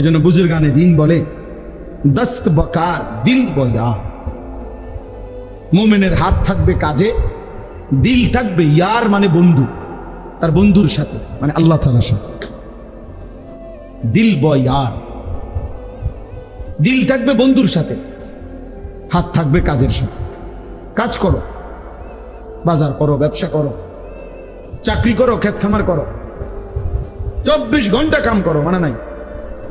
এই জন্য বুজুর্গানে দিন বলে, দস্ত বকার দিল বয়া। মোমেনের হাত থাকবে কাজে, দিল থাকবে ইয়ার মানে বন্ধু, তার বন্ধুর সাথে মানে আল্লাহ তালার সাথে। দিল বয়ার। দিল থাকবে বন্ধুর সাথে, হাত থাকবে কাজের সাথে। কাজ করো, বাজার করো, ব্যবসা করো, চাকরি করো, ক্ষেত খামার করো, চব্বিশ ঘণ্টা কাম করো মানে নাই।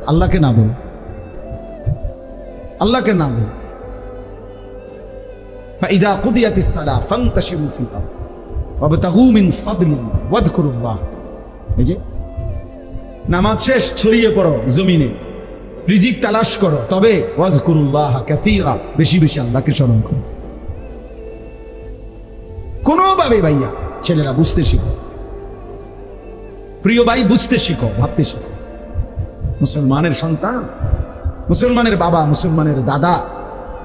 আল্লাহকে না বল আল্লাহকে না বল فإذا قضيت الصلاة فانتشروا في الأرض وابتغوا من فضل الله واذكروا الله এই যে নামাজ শেষ ছড়িয়ে পড়ো জমিনে রিজিক তালাশ করো তবে ওয়াজকুরুল্লাহ কাসীরা বেশি বেশি আল্লাহকে স্মরণ করো কোনোভাবে ভাইয়া ছেলেরা বুঝতে শিখো প্রিয় ভাই বুঝতে শিখো ভাবতে শিখো মুসলমানের সন্তান, মুসলমানের বাবা, মুসলমানের দাদা,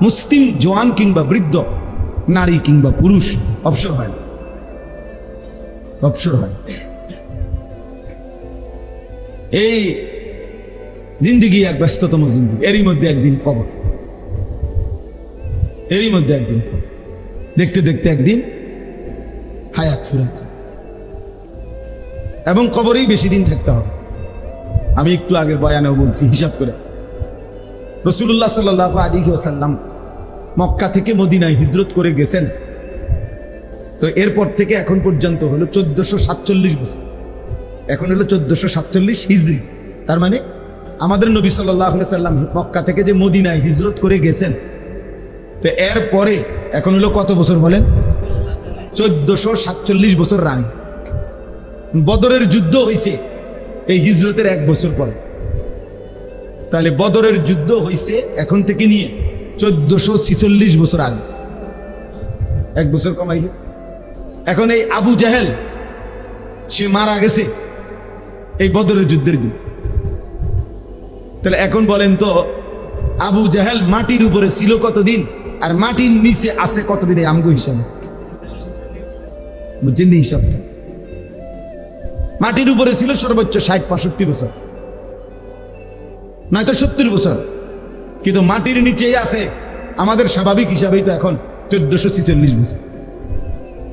মুসলিম জোয়ান কিংবা বৃদ্ধ, নারী কিংবা পুরুষ, অবসর হয় না। অবসর হয় এই জিন্দিগি এক ব্যস্ততম জিন্দিগি। এরই মধ্যে একদিন কবর। এরই মধ্যে একদিন দেখতে দেখতে একদিন হায়াত ফিরে আছে এবং কবরেই বেশি দিন থাকতে হবে। আমি একটু আগের বয়ানেও বলছি, হিসাব করে। রসুল্লাহ সাল্লাহ আলী ওসাল্লাম মক্কা থেকে মদিনায় হিজরত করে গেছেন। তো এরপর থেকে এখন পর্যন্ত হলো চোদ্দশো সাতচল্লিশ বছর। এখন হলো চোদ্দশো সাতচল্লিশ হিজড়ি তার মানে আমাদের নবী সাল্লাহ সাল্লাম মক্কা থেকে যে মদিনায় হিজরত করে গেছেন। তো এরপরে এখন হলো কত বছর বলেন? চোদ্দশো সাতচল্লিশ বছর রানী। বদরের যুদ্ধ হয়েছে এই হিজরতের এক বছর পর। তাহলে বদরের যুদ্ধ হয়েছে এখন থেকে নিয়ে চোদ্দশো ছিচল্লিশ বছর আগে। এক বছর কমাইল। এখন এই আবু জাহেল, সে মারা গেছে এই বদরের যুদ্ধের দিন। তাহলে এখন বলেন তো, আবু জাহেল মাটির উপরে ছিল কতদিন আর মাটির নিচে আছে কতদিন? এই আমগো হিসাবে। বুঝছেন হিসাবটা? মাটির উপরে ছিল সর্বোচ্চ ষাট, পঁয়ষট্টি বছর। নয়তো সত্তর বছর। কিন্তু মাটির নিচেই আছে আমাদের স্বাভাবিক হিসাবেই তো এখন চোদ্দশো ছিচল্লিশ বছর।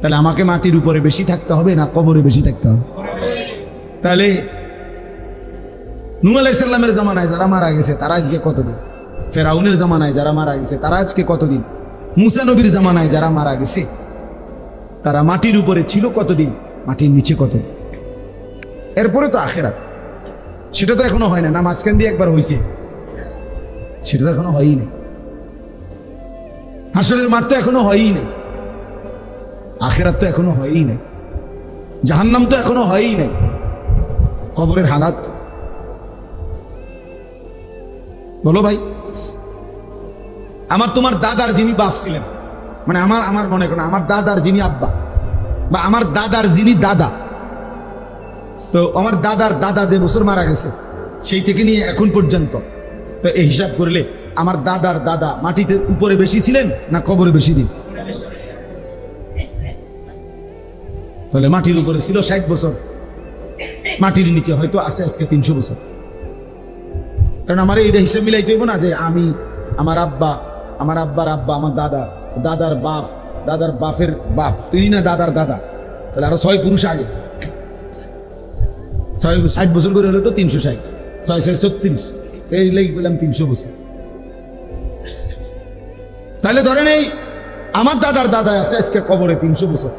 তাহলে আমাকে মাটির উপরে বেশি থাকতে হবে না কবরে বেশি থাকতে হবে? তাহলে নূ আলাইসাল্লামের জামানায় যারা মারা গেছে, তারা আজকে কতদিন? ফেরাউনের জামানায় যারা মারা গেছে, তারা আজকে কতদিন? মুসা নবীর জামানায় যারা মারা গেছে, তারা মাটির উপরে ছিল কতদিন? মাটির নিচে কতদিন? এরপরে তো আখেরাত। সেটা তো এখনও হয় না না মাঝখান দিয়ে একবার হয়েছে সেটা তো এখনও হয়ই নেই। হাসরের মাঠ তো এখনও হয়ই নেই। আখেরাত তো এখনও হয়ই নেই। জাহান্নাম তো এখনও হয়ই নেই। খবরের হালাত। বলো ভাই, আমার তোমার দাদার যিনি বাপ ছিলেন মানে আমার আমার মনে করেন আমার দাদার যিনি আব্বা বা আমার দাদার যিনি দাদা তো আমার দাদার দাদা যে বছর মারা গেছে, সেই থেকে নিয়ে এখন পর্যন্ত। তো এই হিসাব করলে আমার দাদার দাদা মাটিতে উপরে বেশি ছিলেন না কবরে বেশি দিন? তাহলে মাটির উপরে ছিল ষাট বছর। মাটির নিচে হয়তো আছে আজকে তিনশো বছর। কারণ আমার এইটা হিসাব মিলাইতে হইব না যে আমি, আমার আব্বা, আমার আব্বার আব্বা, আমার দাদা, দাদার বাপ, দাদার বাপের বাপ, তিনি না দাদার দাদা। তাহলে আরও ছয় পুরুষ আগে। ছয় ষাট বছর করে হলে তো তিনশো ষাট। ছয় ছয় ছত্রিশ। এই লেগে পেলাম তিনশো বছর। তাহলে ধরেন এই আমার দাদার দাদা আছে আজকে কবরে তিনশো বছর।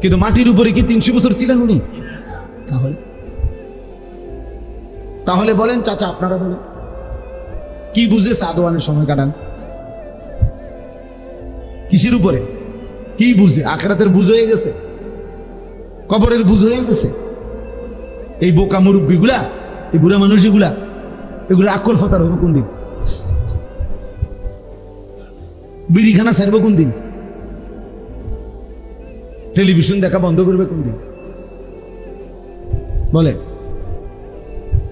কিন্তু মাটির উপরে কি তিনশো বছর ছিলেন উনি? তাহলে? তাহলে বলেন চাচা, আপনারা বলেন। কি বুঝে সাদওয়ানের সময় কাটান? কিসের উপরে? কি বুঝে? আখরাতের বুঝ হয়ে গেছে? কবরের বুঝ হয়ে গেছে? এই বোকা মুরব্বীগুলা, এই বুড়া মানুষ এগুলা আকল ফতার হবে কোন দিন? বিড়িখানা ছাড়বো কোন দিন? টেলিভিশন দেখা বন্ধ করবে কোন দিন? বলে,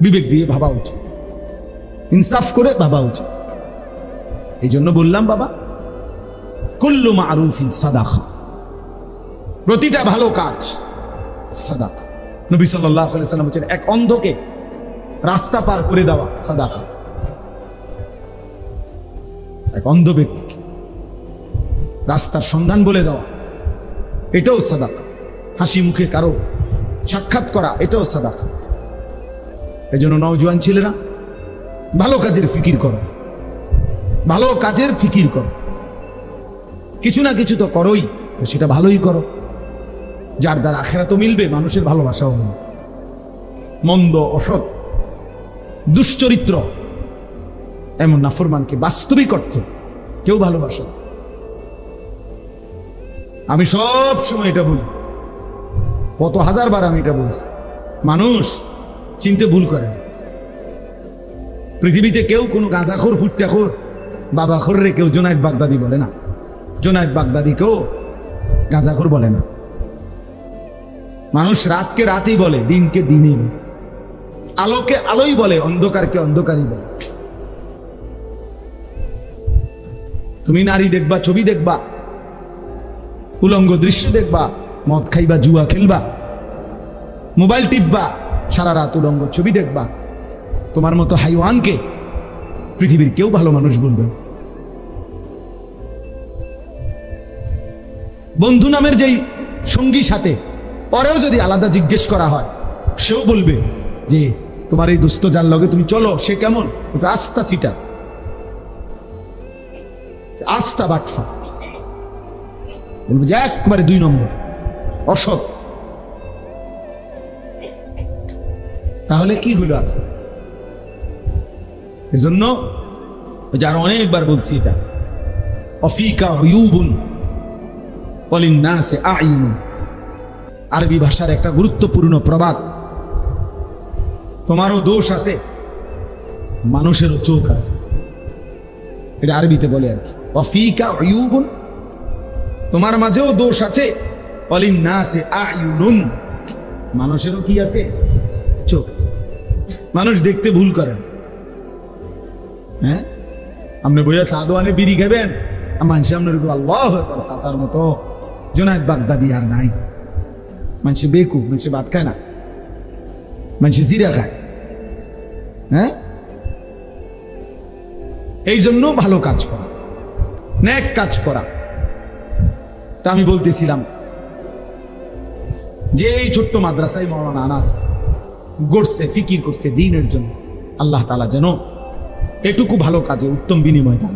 বিবেক দিয়ে ভাবা উচিত। ইনসাফ করে ভাবা উচিত। এই জন্য বললাম, বাবা, কুল্লু মারুফিন সাদাখা প্রতিটা ভালো কাজ সাদাকা। নবী সাল্লাম বলছেন, এক অন্ধকে রাস্তা পার করে দেওয়া সাদাকা। এক অন্ধ ব্যক্তিকে রাস্তার সন্ধান বলে দেওয়া, এটাও সাদাকা। হাসি মুখে কারও সাক্ষাৎ করা, এটাও সাদাকা। এই জন্য নওজোয়ান ছেলেরা, ভালো কাজের ফিকির করো। ভালো কাজের ফিকির করো। কিছু না কিছু তো করোই, তো সেটা ভালোই করো। যার দ্বারা আখেরা তো মিলবে, মানুষের ভালোবাসাও মিলবে। মন্দ, অসৎ, দুশ্চরিত্র এমন নাফরমানকে বাস্তবিক অর্থে কেউ ভালোবাসে আমি সব সময় এটা বলি। কত হাজার বার আমি এটা বলছি। মানুষ চিনতে ভুল করে পৃথিবীতে কেউ কোনো গাঁজাখোর, ফুটটাখোর, বাবাখোর রে কেউ জোনায়েদ বাগদাদি বলে না। জোনায়েদ বাগদাদিকেও গাঁজাখোর বলে না। মানুষ রাতকে রাতই বলে, দিনকে দিনই বলে। আলোকে আলোই বলে, অন্ধকারকে অন্ধকারই বলে। তুমি নারী দেখবা, ছবি দেখবা, উলঙ্গ দৃশ্য দেখবা, মদ খাইবা, জুয়া খেলবা, মোবাইল টিপবা, সারা রাত উলঙ্গ ছবি দেখবা। তোমার মতো হাইওয়ানকে পৃথিবীর কেউ ভালো মানুষ বলবে বন্ধু নামের যেই সঙ্গী সাথে পরেও যদি আলাদা জিজ্ঞেস করা হয়, সেও বলবে যে তোমার এই দুস্থ যার লগে তুমি চলো, সে কেমন? আস্থা ছিটা আস্থা, বাটফা। যে একবারে দুই নম্বর, অসৎ। তাহলে কি হলো আর এজন্য যারা অনেকবার বলছি এটা। অফিকা হইউবুন অলিন্নাসে আইন আরবি ভাষার একটা গুরুত্বপূর্ণ প্রবাদ। তোমারও দোষ আছে, মানুষেরও চোখ আছে। এটা আরবিতে বলে আর কি অফিকা হইউবুন তোমার মাঝেও দোষ আছে অলিন্নাসে আইনুন মানুষেরও কি আছে? চোখ মানুষ দেখতে ভুল করেন হ্যাঁ? আপনি বইয়া সাদওয়ানে বিড়ি খাবেন মানুষ আপনার আল্লাহ সাসার মতো জোনায়দ বাগদাদি আর নাই। মানুষ বেকু মানুষ ভাত খায় না মানুষ জিরা খায় হ্যাঁ এই জন্য ভালো কাজ করা। ন্যাক কাজ করা। তা আমি বলতেছিলাম, যে এই ছোট্ট মাদ্রাসায় মৌলানা আনাস গড়ছে, ফিকির করছে দিনের জন্য, আল্লাহ তালা যেন এটুকু ভালো কাজে উত্তম বিনিময় দান।